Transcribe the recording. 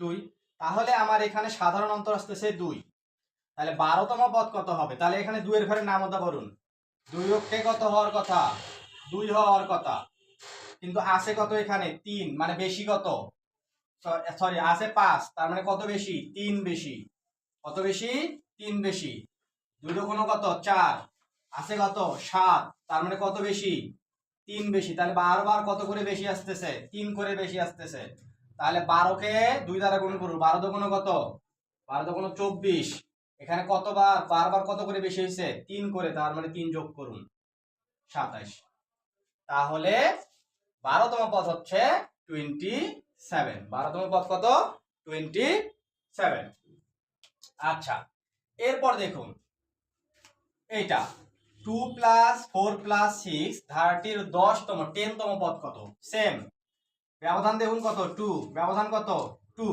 দুই। তাহলে আমার এখানে সাধারণ অন্তর আসতেছে দুই। তাহলে বারোতম পদ কত হবে? তাহলে এখানে দুইয়ের ঘরে নাম হতে পারুন দুই অক্ষে কত হওয়ার কথা? দুই হওয়ার কথা। কিন্তু আছে কত এখানে? তিন। মানে বেশি কত? সরি আছে পাঁচ। তার মানে কত বেশি? তিন বেশি। কত বেশি? তিন বেশি। দুই কোনো কত? চার। আছে কত? সাত। তার মানে কত বেশি? তিন বেশি। তাহলে বারবার কত করে বেশি আসতেছে? তিন করে বেশি আসতেছে। তাহলে বারোকে দুই দ্বারা গুণ করব বারো দোকানো কত? বারো দোকানো চব্বিশ। এখানে কতবার, বারবার কত করে বেশি হয়েছে? তিন করে, তার মানে তিন যোগ করুন সাতাশ তাহলে বারোতম পদ হচ্ছে টোয়েন্টি সেভেন বারোতম পদ কত? টোয়েন্টি সেভেন আচ্ছা এরপর দেখুন, এইটা two plus four plus six ধারাটির দশতম টেনতম পদ কত? সেম ব্যবধান দেখুন কত? টু ব্যবধান কত? টু